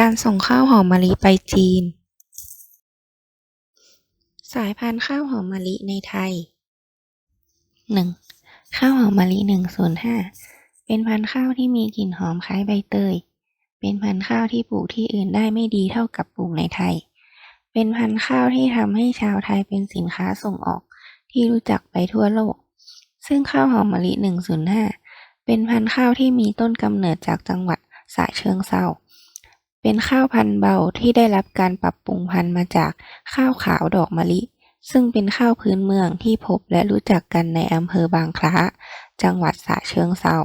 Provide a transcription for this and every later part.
การส่งข้าวหอมมะลิไปจีน สายพันธุ์ข้าวหอมมะลิในไทย 1. ข้าวหอมมะลิ 105 เป็นพันธุ์ข้าวที่มีกลิ่นหอมคล้ายใบเตย เป็นพันธุ์ข้าวที่ปลูกที่อื่นได้ไม่ดีเท่ากับปลูกในไทย เป็นพันธุ์ข้าวที่ทำให้ชาวไทยเป็นสินค้าส่งออกที่รู้จักไปทั่วโลก ซึ่งข้าวหอมมะลิ 105 เป็นพันธุ์ข้าวที่มีต้นกำเนิดจากจังหวัดฉะเชิงเทรา เป็นข้าวพันธุ์เบาที่ได้รับการปรับปรุงพันธุ์มาจากข้าวขาวดอกมะลิ ซึ่งเป็นข้าวพื้นเมืองที่พบและรู้จักกันในอำเภอบางคล้า จังหวัดฉะเชิงเทรา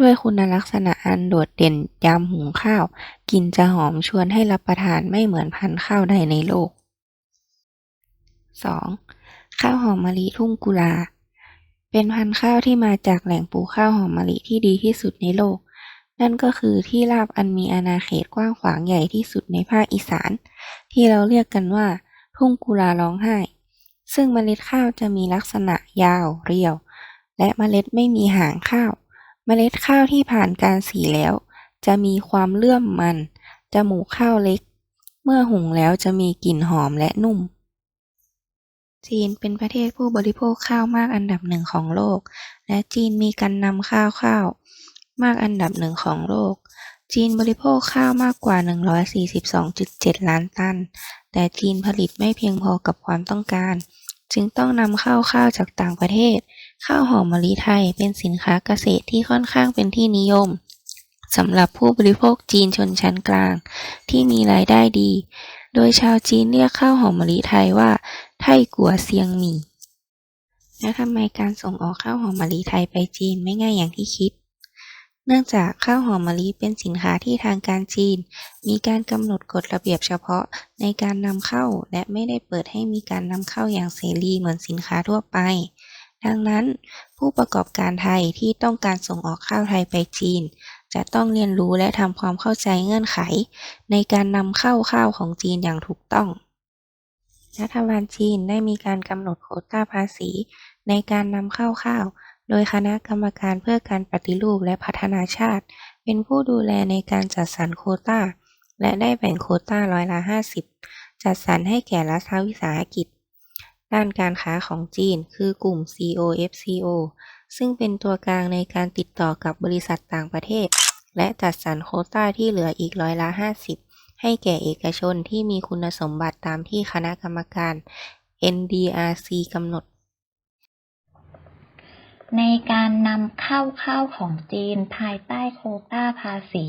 ด้วยคุณลักษณะอันโดดเด่นยามหุงข้าว กินจะหอมชวนให้รับประทานไม่เหมือนพันธุ์ข้าวใดในโลก 2. ข้าวหอมมะลิทุ่งกุลา เป็นพันธุ์ข้าวที่มาจากแหล่งปลูกข้าวหอมมะลิที่ดีที่สุดในโลก นั่นก็คือที่ราบอันมีอาณาเขตกว้างขวางใหญ่ที่สุดในภาคอีสาน ที่เราเรียกกันว่า ทุ่งกุลาร้องไห้ ซึ่งเมล็ดข้าวจะมีลักษณะยาวเรียว และเมล็ดไม่มีหางข้าว เมล็ดข้าวที่ผ่านการสีแล้ว จะมีความเลื่อมมันจมูกข้าวเล็ก เมื่อหุงแล้วจะมีกลิ่นหอมและนุ่มจีนเป็นประเทศผู้บริโภคข้าวมากอันดับหนึ่งของโลก และจีนมีการนำข้าวข้าว มากอันดับหนึ่งของโลก จีนบริโภคข้าวมากกว่า 142.7 ล้านตัน แต่จีนผลิตไม่เพียงพอกับความต้องการ จึงต้องนำเข้าข้าวจากต่างประเทศ ข้าวหอมมะลิไทยเป็นสินค้าเกษตรที่ค่อนข้างเป็นที่นิยมสำหรับผู้บริโภคจีนชนชั้นกลาง ที่มีรายได้ดี โดยชาวจีนเรียกข้าวหอมมะลิไทยว่า ไทกัวเซียงหมี่แล้วทำไมการส่งออกข้าวหอมมะลิไทยไปจีนไม่ง่ายอย่างที่คิด เนื่องจากข้าวหอมมะลิเป็นสินค้าที่ทางการจีน มีการกำหนดกฎระเบียบเฉพาะในการนำเข้า และไม่ได้เปิดให้มีการนำเข้าอย่างเสรีเหมือนสินค้าทั่วไป ดังนั้น ผู้ประกอบการไทยที่ต้องการส่งออกข้าวไทยไปจีน จะต้องเรียนรู้และทำความเข้าใจเงื่อนไข ในการนำเข้าข้าวของจีนอย่างถูกต้องรัฐบาลจีนได้มีการกำหนดโควตาภาษี ในการนำเข้าข้าว โดยคณะกรรมการเพื่อการปฏิรูปและพัฒนาชาติ เป็นผู้ดูแลในการจัดสรรโคตาและได้แบ่งโควตาร้อยละห้าสิบจัดสรรให้แก่รัฐวิสาหกิจ ด้านการค้าของจีน คือกลุ่ม COFCO ซึ่งเป็นตัวกลางในการติดต่อกับบริษัทต่างประเทศ และจัดสรรโควตาที่เหลืออีกร้อยละห้าสิบให้แก่เอกชนที่มีคุณสมบัติตามที่คณะกรรมการ NDRC กำหนด ในการนำเข้าข้าวของจีนภายใต้โควตาภาษี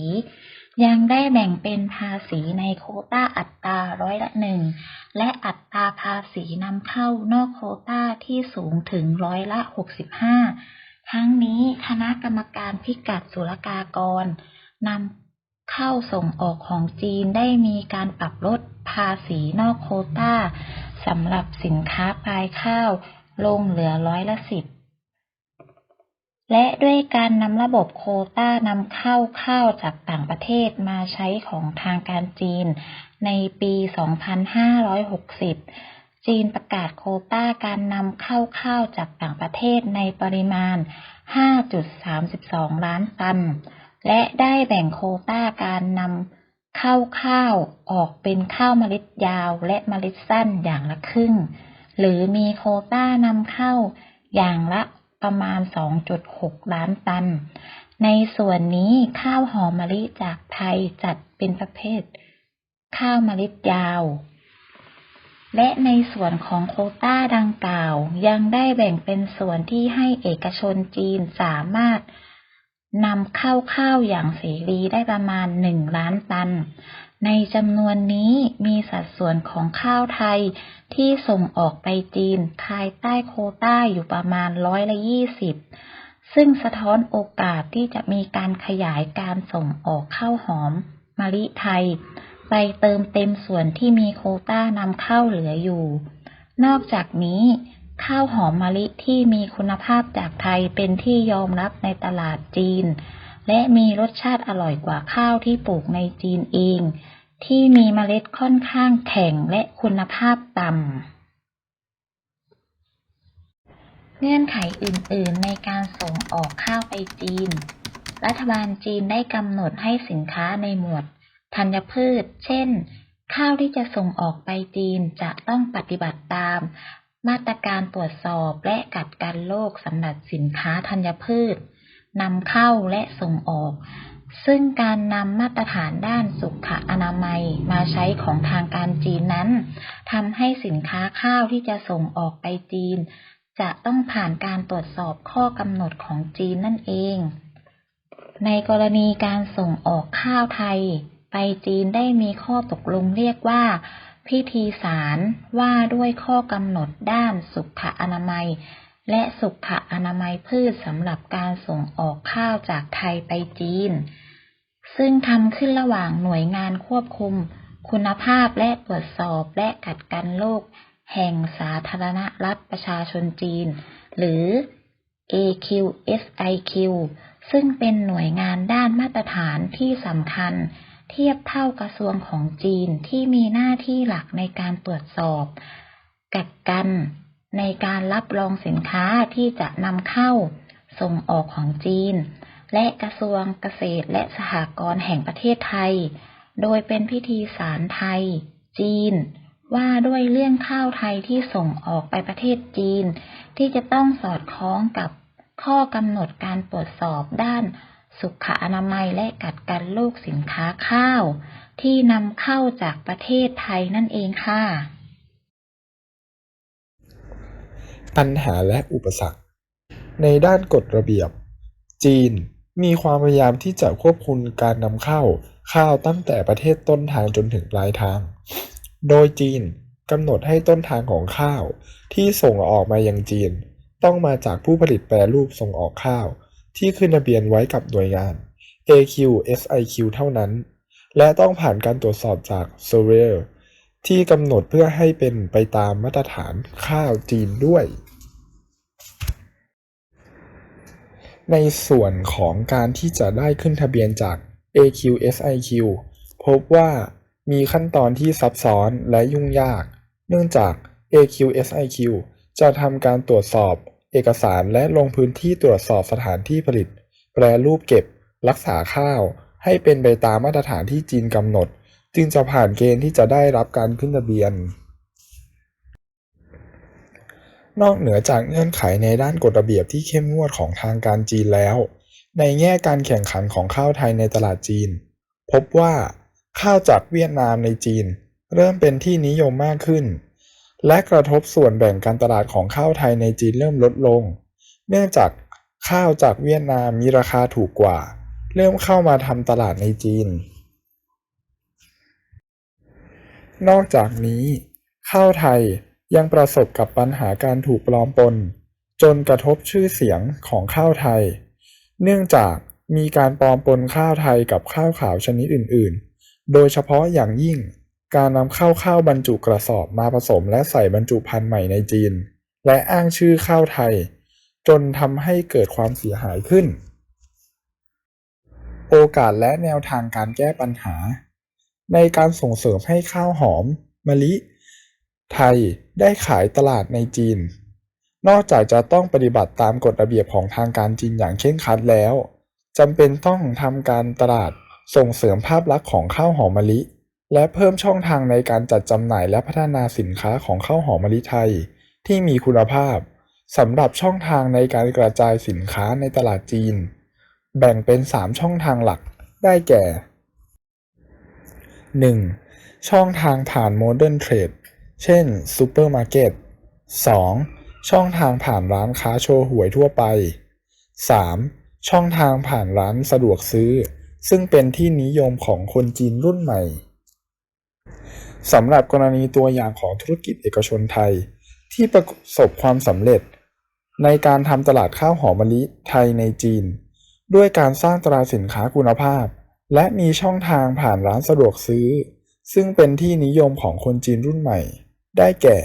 ยังได้แบ่งเป็นภาษีในโควตาอัตราร้อยละหนึ่งและอัตราภาษีนำเข้านอกโควตาที่สูงถึงร้อยละหกสิบห้าทั้งนี้คณะกรรมการพิกัดศุลกากรนำเข้าส่งออกของจีนได้มีการปรับลดภาษีนอกโควตาสำหรับสินค้าปลายข้าวลงเหลือร้อยละสิบ และด้วยการนำระบบโคต้านำเข้าข้าวจากต่างประเทศมาใช้ของทางการจีนในปี 2560 จีนประกาศโคต้าการนำเข้าข้าวจากต่างประเทศในปริมาณ 5.32 ล้านตัน และได้แบ่งโคต้าการนำเข้าข้าวออกเป็นข้าวเมล็ดยาวและเมล็ดสั้นอย่างละครึ่ง หรือมีโคต้านำเข้าอย่างละ ประมาณ 2.6 ล้านตัน ในส่วนนี้ข้าวหอมมะลิจากไทยจัดเป็นประเภท ข้าวเมล็ดยาว และในส่วนของโควต้าดังกล่าว ยังได้แบ่งเป็นส่วนที่ให้เอกชนจีนสามารถนำเข้าข้าวอย่างเสรีได้ประมาณ 1 ล้านตัน ในจำนวนนี้มีสัดส่วนของข้าวไทยที่ส่งออกไปจีนภายใต้โคต้าอยู่ประมาณร้อยละยี่สิบซึ่งสะท้อนโอกาสที่จะมีการขยายการส่งออกข้าวหอมมะลิไทย ไปเติมเต็มส่วนที่มีโคต้านำเข้าเหลืออยู่ นอกจากนี้ ข้าวหอมมะลิที่มีคุณภาพจากไทยเป็นที่ยอมรับในตลาดจีน และมีรสชาติอร่อยกว่าข้าวที่ปลูกในจีนเอง ที่มีเมล็ดค่อนข้างแข็งและคุณภาพต่ำ เงื่อนไขอื่น ๆ ในการส่งออกข้าวไปจีน รัฐบาลจีนได้กำหนดให้สินค้าในหมวดธัญพืช เช่น ข้าวที่จะส่งออกไปจีนจะต้องปฏิบัติตาม มาตรการตรวจสอบและกัดกันโรคสำหรับสินค้าธัญพืช นำเข้าและส่งออก ซึ่งการนำมาตรฐานด้านสุขอนามัยมาใช้ของทางการจีนนั้นทำให้สินค้าข้าวที่จะส่งออกไปจีน จะต้องผ่านการตรวจสอบข้อกำหนดของจีนนั่นเอง ในกรณีการส่งออกข้าวไทย ไปจีนได้มีข้อตกลงเรียกว่าพิธีสารว่าด้วยข้อกำหนดด้านสุขอนามัย และสุขอนามัยพืชสำหรับการส่งออกข้าวจากไทยไปจีน ซึ่งทำขึ้นระหว่างหน่วยงานควบคุม คุณภาพและตรวจสอบและกัดกันโรคแห่งสาธารณรัฐประชาชนจีน หรือ AQSIQ ซึ่งเป็นหน่วยงานด้านมาตรฐานที่สำคัญ เทียบเท่ากระทรวงของจีนที่มีหน้าที่หลักในการตรวจสอบ กักกัน ในการรับรองสินค้าที่จะนำเข้าส่งออกของจีน และกระทรวงเกษตรและสหกรณ์แห่งประเทศไทย โดยเป็นพิธีสารไทย จีน ว่าด้วยเรื่องข้าวไทยที่ส่งออกไปประเทศจีน ที่จะต้องสอดคล้องกับข้อกำหนดการตรวจสอบด้านสุขอนามัยและกัดกันโรคสินค้าข้าว ที่นำเข้าจากประเทศไทยนั่นเองค่ะ ปัญหาและอุปสรรค ในด้านกฎระเบียบ จีนมีความพยายามที่จะควบคุมการนำเข้าข้าวตั้งแต่ประเทศต้นทางจนถึงปลายทาง โดยจีนกำหนดให้ต้นทางของข้าว ที่ส่งออกมายังจีน ต้องมาจากผู้ผลิตแปรรูปส่งออกข้าว ที่ขึ้นทะเบียนไว้กับหน่วยงาน AQSIQ เท่านั้น และต้องผ่านการตรวจสอบจาก s u r v e y o r ที่กำหนดเพื่อให้เป็นไปตามมาตรฐานข้าวจีนด้วย ในส่วนของการที่จะได้ขึ้นทะเบียนจาก AQSIQ พบว่ามีขั้นตอนที่ซับซ้อนและยุ่งยาก เนื่องจาก AQSIQ จะทำการตรวจสอบ เอกสารและลงพื้นที่ตรวจสอบสถานที่ผลิต แปรรูปเก็บ รักษาข้าว ให้เป็นไปตามมาตรฐานที่จีนกำหนด จึงจะผ่านเกณฑ์ที่จะได้รับการขึ้นทะเบียน นอกเหนือจากเงื่อนไขในด้านกฎระเบียบที่เข้มงวดของทางการจีนแล้ว ในแง่การแข่งขันของข้าวไทยในตลาดจีน พบว่าข้าวจากเวียดนามในจีน เริ่มเป็นที่นิยมมากขึ้น และกระทบส่วนแบ่งการตลาดของข้าวไทยในจีนเริ่มลดลง เนื่องจากข้าวจากเวียดนามมีราคาถูกกว่า เริ่มเข้ามาทำตลาดในจีน นอกจากนี้ ข้าวไทยยังประสบกับปัญหาการถูกปลอมปน จนกระทบชื่อเสียงของข้าวไทย เนื่องจากมีการปลอมปนข้าวไทยกับข้าวขาวชนิดอื่น ๆ โดยเฉพาะอย่างยิ่งการนำเข้าข้าวบรรจุกระสอบมาผสมและใส่บรรจุภัณฑ์ใหม่ในจีน และอ้างชื่อข้าวไทย จนทำให้เกิดความเสียหายขึ้น โอกาสและแนวทางการแก้ปัญหา ในการส่งเสริมให้ข้าวหอมมะลิ ไทยได้ขายตลาดในจีน นอกจากจะต้องปฏิบัติตามกฎระเบียบของทางการจีนอย่างเคร่งครัดแล้วจำเป็นต้องทำการตลาดส่งเสริมภาพลักษณ์ของข้าวหอมมะลิ และเพิ่มช่องทางในการจัดจำหน่ายและพัฒนาสินค้าของข้าวหอมมะลิไทย ที่มีคุณภาพสำหรับช่องทางในการกระจายสินค้าในตลาดจีน แบ่งเป็น 3 ช่องทางหลักได้แก่ 1. ช่องทางผ่านโมเดิร์นเทรด เช่นซูเปอร์มาร์เก็ต 2. ช่องทางผ่านร้านค้าโชว์หวยทั่วไป 3. ช่องทางผ่านร้านสะดวกซื้อ ซึ่งเป็นที่นิยมของคนจีนรุ่นใหม่สำหรับกรณีตัวอย่างของธุรกิจเอกชนไทย ที่ประสบความสำเร็จ ในการทำตลาดข้าวหอมมะลิไทยในจีน ด้วยการสร้างตราสินค้าคุณภาพ และมีช่องทางผ่านร้านสะดวกซื้อ ซึ่งเป็นที่นิยมของคนจีนรุ่นใหม่ ได้แก่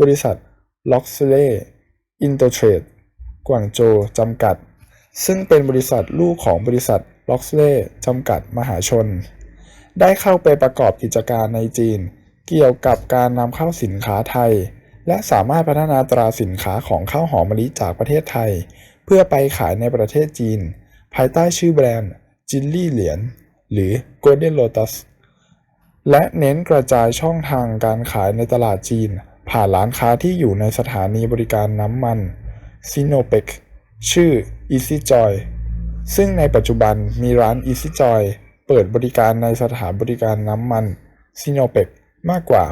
บริษัทล็อกซเล่อินโตเทรดกวางโจจำกัด ซึ่งเป็นบริษัทลูกของบริษัทล็อกซเล่จำกัดมหาชน ได้เข้าไปประกอบกิจการในจีน เกี่ยวกับการนำเข้าสินค้าไทย และสามารถพัฒนาตราสินค้าของข้าวหอมมะลิจากประเทศไทย เพื่อไปขายในประเทศจีน ภายใต้ชื่อแบรนด์ จินลี่เหรียญหรือ Golden Lotus และเน้นกระจายช่องทางการขายในตลาดจีน ผ่านร้านค้าที่อยู่ในสถานีบริการน้ำมันซิโนเปกชื่อ EasyJoy ซึ่งในปัจจุบันมีร้าน EasyJoy เปิดบริการในสถานบริการน้ำมันซิโนเปกมากกว่า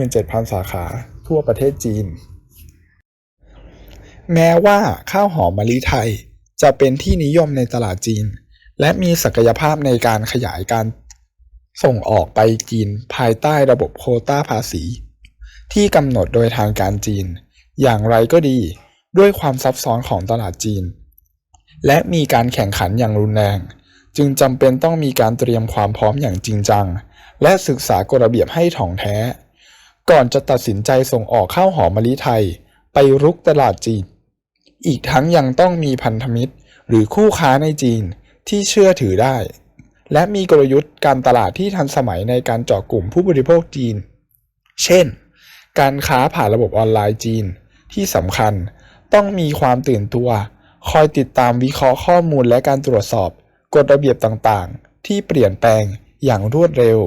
27,000 สาขาทั่วประเทศจีน แม้ว่าข้าวหอมมะลิไทย จะเป็นที่นิยมในตลาดจีน และมีศักยภาพในการขยายการส่งออกไปจีนภายใต้ระบบโคต้าภาษี ที่กำหนดโดยทางการจีน อย่างไรก็ดีด้วยความซับซ้อนของตลาดจีน และมีการแข่งขันอย่างรุนแรง จึงจำเป็นต้องมีการเตรียมความพร้อมอย่างจริงจัง และศึกษากฎระเบียบให้ถ่องแท้ ก่อนจะตัดสินใจส่งออกข้าวหอมมะลิไทย ไปรุกตลาดจีน อีกทั้งยังต้องมีพันธมิตร หรือคู่ค้าในจีน ที่เชื่อถือได้ และมีกลยุทธ์การตลาดที่ทันสมัยในการเจาะกลุ่มผู้บริโภคจีน เช่น การค้าผ่านระบบออนไลน์จีน ที่สำคัญต้องมีความตื่นตัว คอยติดตามวิเคราะห์ข้อมูลและการตรวจสอบ กฎระเบียบต่างๆ ที่เปลี่ยนแปลงอย่างรวดเร็ว